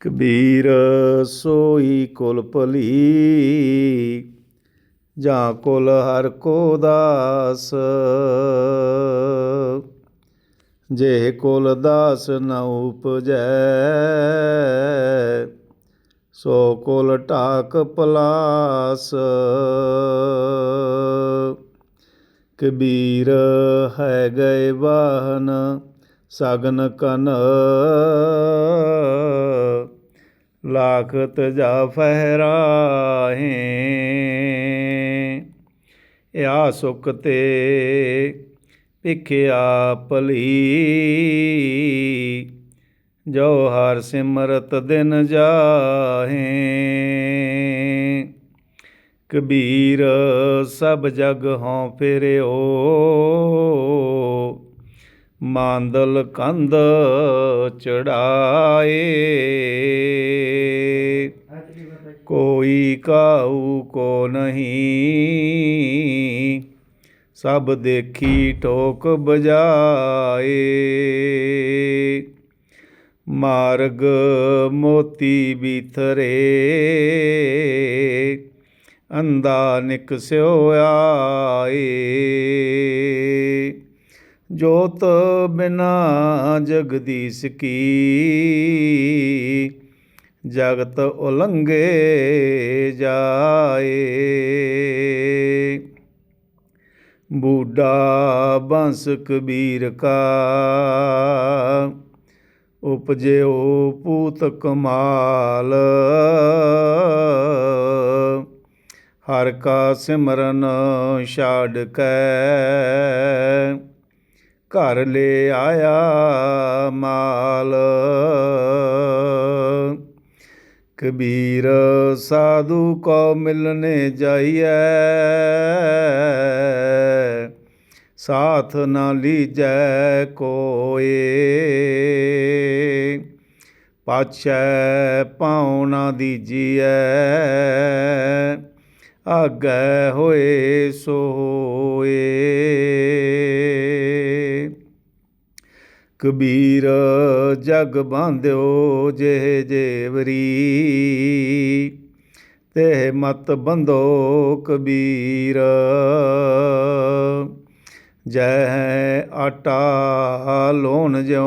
ਕਬੀਰ ਸੋਈ ਕੁਲ ਭਲੀ, ਜਾਂ ਕੁਲ ਹਰ ਕੋ ਦਾਸ। ਜੇ ਕੁਲ ਦਾਸ ਨ ਉਪਜੈ, ਸੋ ਕੁਲ ਢਾਕ ਪਲਾਸ। ਕਬੀਰ ਹੈ ਗਏ ਵਾਹਨ, ਸਗਨ ਕਨ ਤਾਕਤ ਜਾ ਫਹਿਰਾਹੇ। ਇਆ ਸੁਖ ਤੇ ਭਿਖਿਆ ਭਲੀ। ਜੋ ਹਰ ਸਿਮਰਤ ਦਿਨ ਜਾਹੇ। ਕਬੀਰ ਸਭ ਜਗ ਹਉ ਫਿਰਿਓ। ਮਾਂਦਲ ਕੰਧ ਚੜਾਏ। ਕੋਈ ਕਾਉ ਕੋ ਨਹੀਂ, ਸਭ ਦੇਖੀ ਟੋਕ ਬਜਾਏ। ਮਾਰਗ ਮੋਤੀ ਬਿਥਰੇ ਅੰਦਾ ਨਿਕਸਿਓ ਆਏ। ਜੋਤ ਬਿਨਾ ਜਗਦੀਸ਼ ਕੀ? ਜਗਤ ਉਲੰਘੇ ਜਾਏ। ਬੂਢਾ ਬੰਸ ਕਬੀਰ ਕਾ, ਉਪਜਿਓ ਪੂਤ ਕਮਾਲ। ਹਰ ਕਾ ਸਿਮਰਨ ਛਾੜ ਕੈ ਘਰ ਲੈ ਆਇਆ ਮਾਲ। ਕਬੀਰ ਸਾਧੂ ਕੋ ਮਿਲਨੇ ਜਾਈਐ, ਸਾਥ ਨਾ ਲੀਜੈ ਕੋਏ। ਪਾਛੈ ਪਾਉ ਨਾ ਦੀਜੀਐ, ਆਗੈ ਹੋਏ ਸੋਏ। ਕਬੀਰ, ਜਗ ਬਾਂਧਿਓ ਜੇ ਜੇਵਰੀ। ਤੇ ਮਤ ਬੰਧੋ ਕਬੀਰ। ਜੈ ਆਟਾ ਲੋਨ ਜਿਉ,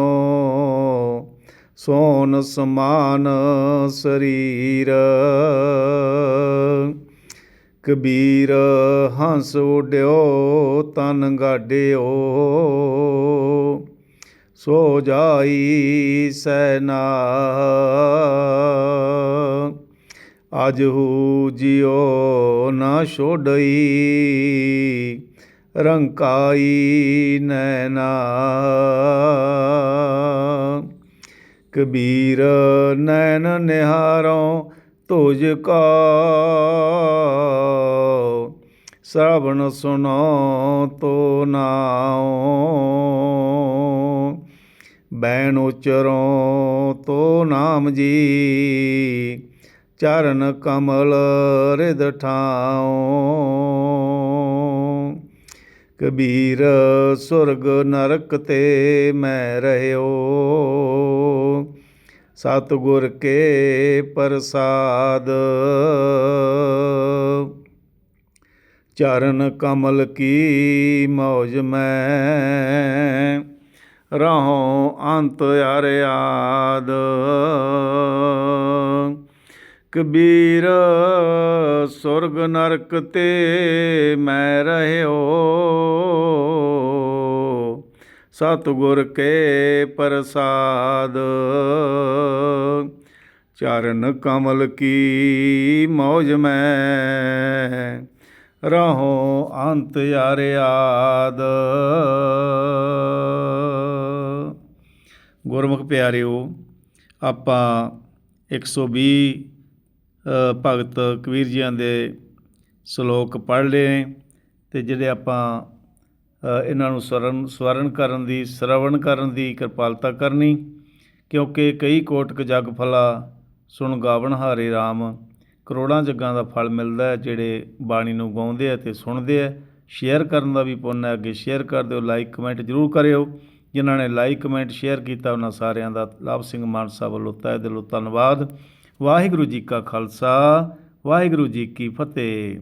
ਸੋਨ ਸਮਾਨ ਸਰੀਰ। ਕਬੀਰ, ਹੰਸ ਉਡਿਓ, ਤਨ ਗਾਡਿਓ ਸੋ ਜਾਈ ਸੈਨਾ। ਅਜ ਹੂ ਜਿਉ ਨਾ ਛੋੜਈ ਰੰਕਾਈ ਨੈਨਾ। ਕਬੀਰ ਨੈਣ ਨਿਹਾਰੋਂ ਤੁਝ ਕਾ। ਸ਼ਰਵਣ ਸੁਨੋ ਤੋ ਨਾਉ। ਬੈਣ ਉਚਰੋ ਤੋ ਨਾਮ ਜੀ। ਚਰਨ ਕਮਲ ਰਿਦ ਠਾਉ। ਕਬੀਰ ਸੁਰਗ ਨਰਕ ਤੇ ਮੈਂ ਰਹਿਓ। ਸਤਿਗੁਰ ਕੇ ਪ੍ਰਸਾਦ। ਚਰਨ ਕਮਲ ਕੀ ਮੌਜ ਮੈਂ ਰਹੋ ਅੰਤ ਅਰਿਆਦ ਕਬੀਰ, ਸੁਰਗ ਨਰਕ ਤੇ ਮੈਂ ਰਹਿਓ। ਸਤਿਗੁਰ ਕੇ ਪ੍ਰਸਾਦ। ਚਰਨ ਕਮਲ ਕੀ ਮੌਜ ਮੈਂ ਰਹੋ ਅੰਤ ਯਾਰਿਆਦ ਗੁਰਮੁਖ ਪਿਆਰਿਓ ਆਪਾਂ 120 ਅ, ਭਗਤ ਕਬੀਰ ਜੀਆਂ ਦੇ ਸ਼ਲੋਕ ਪੜ੍ਹ ਲਏ ਤੇ ਜਿਹੜੇ ਆਪਾਂ ਇਹਨਾਂ ਨੂੰ ਸਵਰਨ ਸਵਰਨ ਕਰਨ ਦੀ ਸ਼ਰਵਣ ਕਰਨ ਦੀ ਕਿਰਪਾਲਤਾ ਕਰਨੀ ਕਿਉਂਕਿ ਕਈ ਕੋਟਕ ਜਗ ਫਲਾ ਸੁਣ ਗਾਵਣ ਹਾਰੇ RAM ਕਰੋੜਾਂ ਜੱਗਾਂ ਦਾ ਫਲ ਮਿਲਦਾ ਹੈ, ਜਿਹੜੇ ਬਾਣੀ ਨੂੰ ਗਾਉਂਦੇ ਆ ਤੇ ਸੁਣਦੇ ਆ। ਸ਼ੇਅਰ ਕਰਨ ਦਾ ਵੀ ਪੁੰਨ ਹੈ, ਅੱਗੇ ਸ਼ੇਅਰ ਕਰ ਦਿਓ ਲਾਈਕ ਕਮੈਂਟ ਜ਼ਰੂਰ ਕਰਿਓ। ਜਿਨ੍ਹਾਂ ਨੇ ਲਾਈਕ ਕਮੈਂਟ ਸ਼ੇਅਰ ਕੀਤਾ, ਉਹਨਾਂ ਸਾਰਿਆਂ ਦਾ ਲਵ ਸਿੰਘ ਮਾਨਸਾ ਵੱਲੋਂ ਤਹਿ ਦਿਲੋਂ ਧੰਨਵਾਦ। ਵਾਹਿਗੁਰੂ ਜੀ ਕਾ ਖਾਲਸਾ, ਵਾਹਿਗੁਰੂ ਜੀ ਕੀ ਫਤਿਹ।